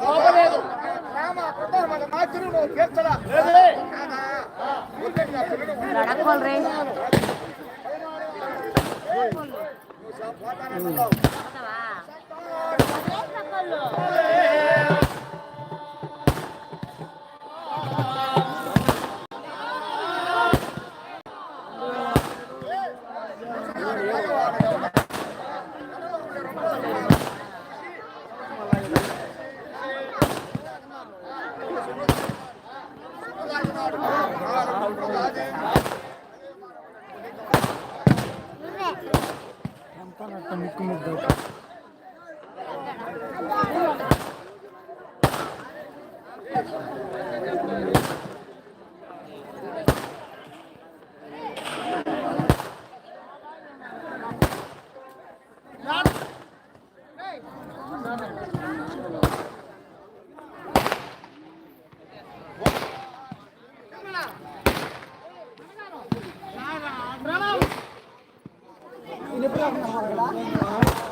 బాగలేదు రామ కొత్త మన మాచిరు నువ్వు తీర్చడా আমার একটা মিকুমের দরকার Thank you. Viên.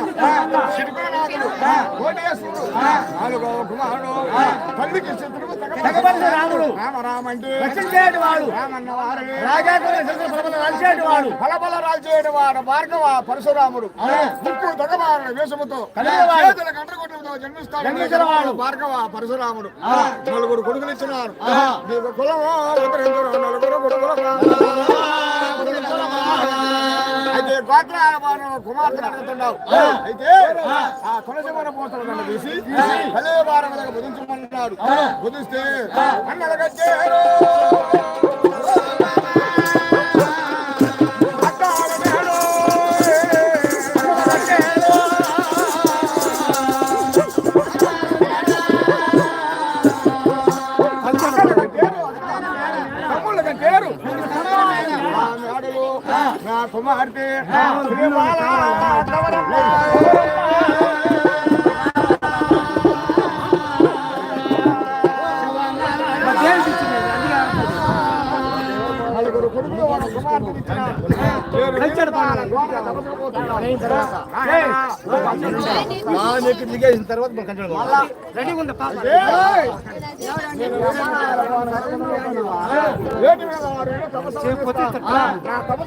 శిల్పనాథుడు, కోటేశ్వరుడు, నాలుగవ కుమారుడు, తల్లికి శత్రువు తెగబడిన రాముడు. రామ రామంటే రక్షించేటి వాడు. రామన్న వారు రాజాకుల శత్రు ప్రబల రాల్చేటి వాడు బలబల రాజేడు వాడు భార్గవ పరశురాముడు. ముక్కు దగమారుడు వేషముతో కలిగినవాడు. చేతుల కంటకొట్టుతో జన్మిస్తాడు. వాడు. భార్గవ పరశురాముడు. నలుగురు కొడుకులు ఇచ్చినారు. కులము? ఇద్దరు నలుగురు కొడుకులు కుమార్తెను అడుగుతున్నావు. అయితే ఆ. తులసిమన పోతలు నన్ను తీసి బుధించమన్నాడు. బుధిస్తే నా కుమార్తె శ్రీమాల నలుగురు కొడుకులు గోడ తపస్సుపోతున్నాడు. నాయనా, దిగేసిన తర్వాత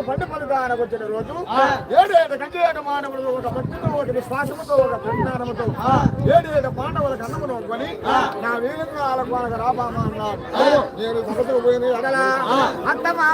పండు ఫలితానికి వచ్చిన రోజు ఏడు ఏడు కంచి ఏడు మానవులు ఒక భక్తితో ఒక విశ్వాసముతో ఒక ప్రజ్ఞానముతో ఏడు ఏడు పాండవులకు అన్నమును కొని నా వీరంగా వాళ్ళకు రాబామా అన్నారు నేను తపస్సుకు పోయింది అడలా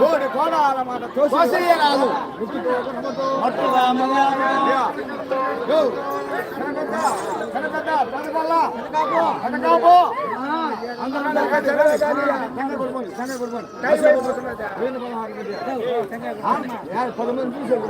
కోడి కోడాల మాట కోసేయరాదు. మట్టు రామగా. పదమంది చూసారు